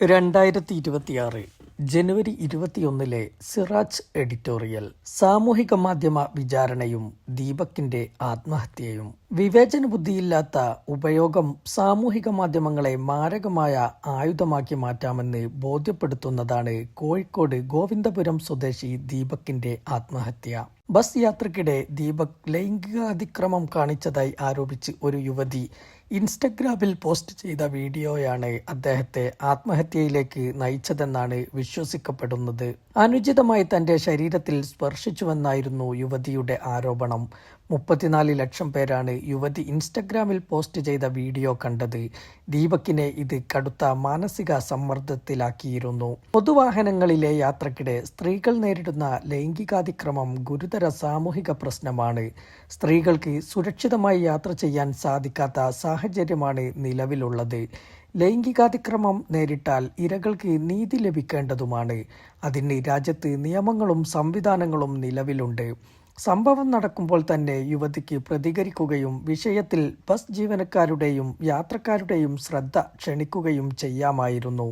രണ്ടായിരത്തി ഇരുപത്തിയാറ് ജനുവരി ഇരുപത്തിയൊന്നിലെ സിറാജ് എഡിറ്റോറിയൽ സാമൂഹിക മാധ്യമ വിചാരണയും ദീപക്കിന്റെ ആത്മഹത്യയും വിവേചന ബുദ്ധിയില്ലാത്ത ഉപയോഗം സാമൂഹിക മാധ്യമങ്ങളെ മാരകമായ ആയുധമാക്കി മാറ്റാമെന്ന് ബോധ്യപ്പെടുത്തുന്നതാണ് കോഴിക്കോട് ഗോവിന്ദപുരം സ്വദേശി ദീപക്കിന്റെ ആത്മഹത്യ. ബസ് യാത്രക്കിടെ ദീപക് ലൈംഗിക അതിക്രമം കാണിച്ചതായി ആരോപിച്ച് ഒരു യുവതി ഇൻസ്റ്റഗ്രാമിൽ പോസ്റ്റ് ചെയ്ത വീഡിയോയാണ് അദ്ദേഹത്തെ ആത്മഹത്യയിലേക്ക് നയിച്ചതെന്നാണ് വിശ്വസിക്കപ്പെടുന്നത്. അനുചിതമായി തന്റെ ശരീരത്തിൽ സ്പർശിച്ചുവെന്നായിരുന്നു യുവതിയുടെ ആരോപണം. മുപ്പത്തിനാല് ലക്ഷം പേരാണ് യുവതി ഇൻസ്റ്റഗ്രാമിൽ പോസ്റ്റ് ചെയ്ത വീഡിയോ കണ്ടത്. ദീപക്കിനെ ഇത് കടുത്ത മാനസിക സമ്മർദ്ദത്തിലാക്കിയിരുന്നു. പൊതുവാഹനങ്ങളിലെ യാത്രക്കിടെ സ്ത്രീകൾ നേരിടുന്ന ലൈംഗികാതിക്രമം ഗുരുതര സാമൂഹിക പ്രശ്നമാണ്. സ്ത്രീകൾക്ക് സുരക്ഷിതമായി യാത്ര ചെയ്യാൻ സാധിക്കാത്ത സാഹചര്യമാണ് നിലവിലുള്ളത്. ലൈംഗികാതിക്രമം നേരിട്ടാൽ ഇരകൾക്ക് നീതി ലഭിക്കേണ്ടതുമാണ്. അതിന് രാജ്യത്ത് നിയമങ്ങളും സംവിധാനങ്ങളും നിലവിലുണ്ട്. സംഭവം നടക്കുമ്പോൾ തന്നെ യുവതിക്ക് പ്രതികരിക്കുകയും വിഷയത്തിൽ ബസ് ജീവനക്കാരുടെയും യാത്രക്കാരുടെയും ശ്രദ്ധ ക്ഷണിക്കുകയും ചെയ്യാമായിരുന്നു.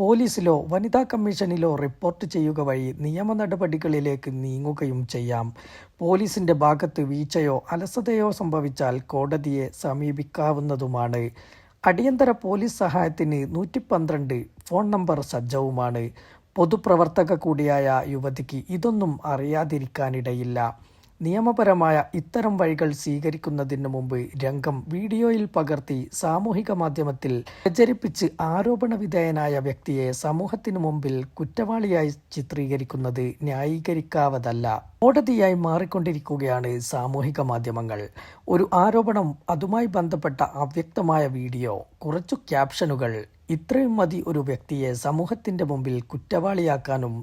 പോലീസിലോ വനിതാ കമ്മീഷനിലോ റിപ്പോർട്ട് ചെയ്യുക വഴി നിയമ നടപടികളിലേക്ക് നീങ്ങുകയും ചെയ്യാം. പോലീസിന്റെ ഭാഗത്ത് വീഴ്ചയോ അലസതയോ സംഭവിച്ചാൽ കോടതിയെ സമീപിക്കാവുന്നതുമാണ്. അടിയന്തര പോലീസ് സഹായത്തിന് നൂറ്റി പന്ത്രണ്ട് ഫോൺ നമ്പർ സജ്ജവുമാണ്. പൊതുപ്രവർത്തക കൂടിയായ യുവതിക്ക് ഇതൊന്നും അറിയാതിരിക്കാനിടയില്ല. നിയമപരമായ ഇത്തരം വഴികൾ സ്വീകരിക്കുന്നതിന് മുമ്പ് രംഗം വീഡിയോയിൽ പകർത്തി സാമൂഹിക മാധ്യമത്തിൽ പ്രചരിപ്പിച്ച് ആരോപണ വിധേയനായ വ്യക്തിയെ സമൂഹത്തിനു മുമ്പിൽ കുറ്റവാളിയായി ചിത്രീകരിക്കുന്നത് ന്യായീകരിക്കാവതല്ല. കോടതിയായി മാറിക്കൊണ്ടിരിക്കുകയാണ് സാമൂഹിക മാധ്യമങ്ങൾ. ഒരു ആരോപണം അതുമായി ബന്ധപ്പെട്ട അവ്യക്തമായ വീഡിയോ കുറച്ചു ക്യാപ്ഷനുകൾ ഇത്രയും മതി ഒരു വ്യക്തിയെ സമൂഹത്തിന്റെ മുമ്പിൽ കുറ്റവാളിയാക്കാനും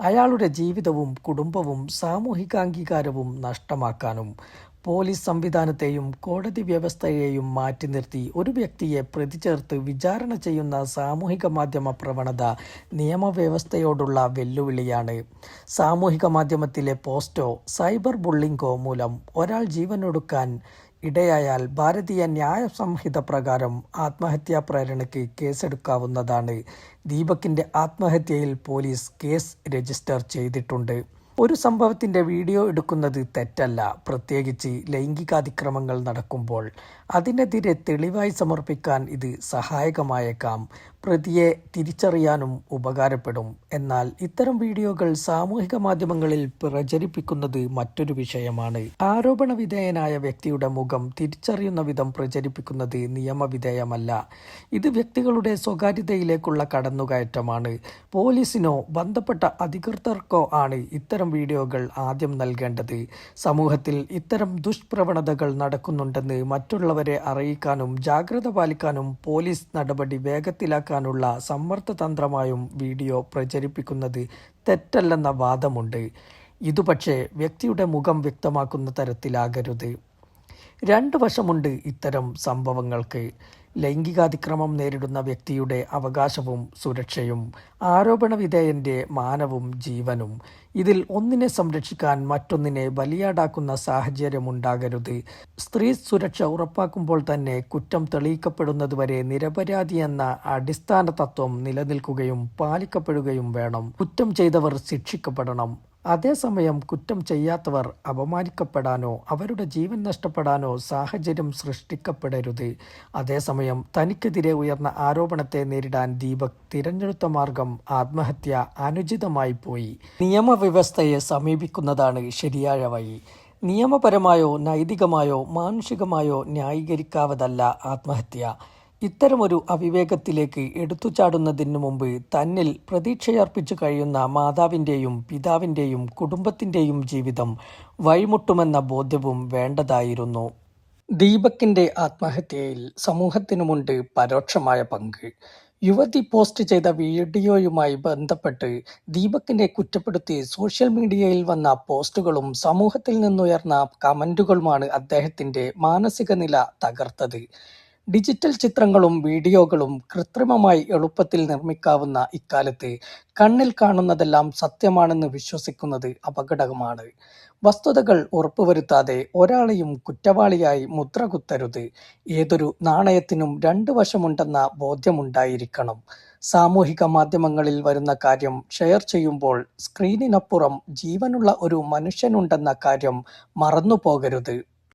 അയാളുടെ ജീവിതവും കുടുംബവും സാമൂഹികാംഗീകാരവും നഷ്ടമാക്കാനും പോലീസ് സംവിധാനത്തെയും കോടതി വ്യവസ്ഥയെയും മാറ്റി നിർത്തി ഒരു വ്യക്തിയെ പ്രതി ചേർത്ത് വിചാരണ ചെയ്യുന്ന സാമൂഹിക മാധ്യമ പ്രവണത നിയമവ്യവസ്ഥയോടുള്ള വെല്ലുവിളിയാണ്. സാമൂഹിക മാധ്യമത്തിലെ പോസ്റ്റോ സൈബർ ബുള്ളിംഗോ മൂലം ഒരാൾ ജീവനൊടുക്കാൻ ഇടയായാൽ ഭാരതീയ ന്യായ സംഹിത പ്രകാരം ആത്മഹത്യാ പ്രേരണയ്ക്ക് കേസെടുക്കാവുന്നതാണ്. ദീപകിന്റെ ആത്മഹത്യയിൽ പോലീസ് കേസ് രജിസ്റ്റർ ചെയ്തിട്ടുണ്ട്. ഒരു സംഭവത്തിന്റെ വീഡിയോ എടുക്കുന്നത് തെറ്റല്ല. പ്രത്യേകിച്ച് ലൈംഗികാതിക്രമങ്ങൾ നടക്കുമ്പോൾ അതിനെതിരെ തെളിവായി സമർപ്പിക്കാൻ ഇത് സഹായകമായേക്കാം. പ്രതിയെ തിരിച്ചറിയാനും ഉപകാരപ്പെടും. എന്നാൽ ഇത്തരം വീഡിയോകൾ സാമൂഹിക മാധ്യമങ്ങളിൽ പ്രചരിപ്പിക്കുന്നത് മറ്റൊരു വിഷയമാണ്. ആരോപണ വിധേയനായ വ്യക്തിയുടെ മുഖം തിരിച്ചറിയുന്ന വിധം പ്രചരിപ്പിക്കുന്നത് നിയമവിധേയമല്ല. ഇത് വ്യക്തികളുടെ സ്വകാര്യതയിലേക്കുള്ള കടന്നുകയറ്റമാണ്. പോലീസിനോ ബന്ധപ്പെട്ട അധികൃതർക്കോ ആണ് ഇത്തരം വീഡിയോകൾ ആദ്യം നൽകേണ്ടത്. സമൂഹത്തിൽ ഇത്തരം ദുഷ്പ്രവണതകൾ നടക്കുന്നുണ്ടെന്ന് മറ്റുള്ളവരെ അറിയിക്കാനും ജാഗ്രത പാലിക്കാനും പോലീസ് നടപടി വേഗത്തിലാക്കാനുള്ള സമ്മർദ്ദതന്ത്രമായും വീഡിയോ പ്രചരിപ്പിക്കുന്നത് തെറ്റല്ലെന്ന വാദമുണ്ട്. ഇതു പക്ഷേ വ്യക്തിയുടെ മുഖം വ്യക്തമാക്കുന്ന തരത്തിലാകരുത്. രണ്ട് വശമുണ്ട് ഇത്തരം സംഭവങ്ങൾക്ക്. ലൈംഗികാതിക്രമം നേരിടുന്ന വ്യക്തിയുടെ അവകാശവും സുരക്ഷയും ആരോപണ വിധേയന്റെ മാനവും ജീവനും. ഇതിൽ ഒന്നിനെ സംരക്ഷിക്കാൻ മറ്റൊന്നിനെ ബലിയാടാക്കുന്ന സാഹചര്യമുണ്ടാകരുത്. സ്ത്രീ സുരക്ഷ ഉറപ്പാക്കുമ്പോൾ തന്നെ കുറ്റം തെളിയിക്കപ്പെടുന്നതുവരെ നിരപരാധി എന്ന അടിസ്ഥാന തത്വം നിലനിൽക്കുകയും പാലിക്കപ്പെടുകയും വേണം. കുറ്റം ചെയ്തവർ ശിക്ഷിക്കപ്പെടണം. അതേസമയം കുറ്റം ചെയ്യാത്തവർ അപമാനിക്കപ്പെടാനോ അവരുടെ ജീവൻ നഷ്ടപ്പെടാനോ സാഹചര്യം സൃഷ്ടിക്കപ്പെടരുത്. അതേസമയം തനിക്കെതിരെ ഉയർന്ന ആരോപണത്തെ നേരിടാൻ ദീപക് തിരഞ്ഞെടുത്ത മാർഗം ആത്മഹത്യ അനുചിതമായി പോയി. നിയമവ്യവസ്ഥയെ സമീപിക്കുന്നതാണ് ശരിയായ വഴി. നിയമപരമായോ നൈതികമായോ മാനുഷികമായോ ന്യായീകരിക്കാവതല്ല ആത്മഹത്യ. ഇത്തരമൊരു അവിവേകത്തിലേക്ക് എടുത്തുചാടുന്നതിനു മുമ്പ് തന്നിൽ പ്രതീക്ഷയർപ്പിച്ചു കഴിയുന്ന മാതാവിന്റെയും പിതാവിന്റെയും കുടുംബത്തിന്റെയും ജീവിതം വഴിമുട്ടുമെന്ന ബോധ്യവും വേണ്ടതായിരുന്നു. ദീപക്കിന്റെ ആത്മഹത്യയിൽ സമൂഹത്തിനുമുണ്ട് പരോക്ഷമായ പങ്ക്. യുവതി പോസ്റ്റ് ചെയ്ത വീഡിയോയുമായി ബന്ധപ്പെട്ട് ദീപക്കിനെ കുറ്റപ്പെടുത്തി സോഷ്യൽ മീഡിയയിൽ വന്ന പോസ്റ്റുകളും സമൂഹത്തിൽ നിന്നുയർന്ന കമന്റുകളുമാണ് അദ്ദേഹത്തിന്റെ മാനസിക നില തകർത്തത്. ഡിജിറ്റൽ ചിത്രങ്ങളും വീഡിയോകളും കൃത്രിമമായി എളുപ്പത്തിൽ നിർമ്മിക്കാവുന്ന ഇക്കാലത്ത് കണ്ണിൽ കാണുന്നതെല്ലാം സത്യമാണെന്ന് വിശ്വസിക്കുന്നത് അപകടകമാണ്. വസ്തുതകൾ ഉറപ്പുവരുത്താതെ ഒരാളെയും കുറ്റവാളിയായി മുദ്രകുത്തരുത്. ഏതൊരു നാണയത്തിനും രണ്ട് വശമുണ്ടെന്ന ബോധ്യമുണ്ടായിരിക്കണം. സാമൂഹിക മാധ്യമങ്ങളിൽ വരുന്ന കാര്യം ഷെയർ ചെയ്യുമ്പോൾ സ്ക്രീനിനപ്പുറം ജീവനുള്ള ഒരു മനുഷ്യനുണ്ടെന്ന കാര്യം മറന്നുപോകരുത്.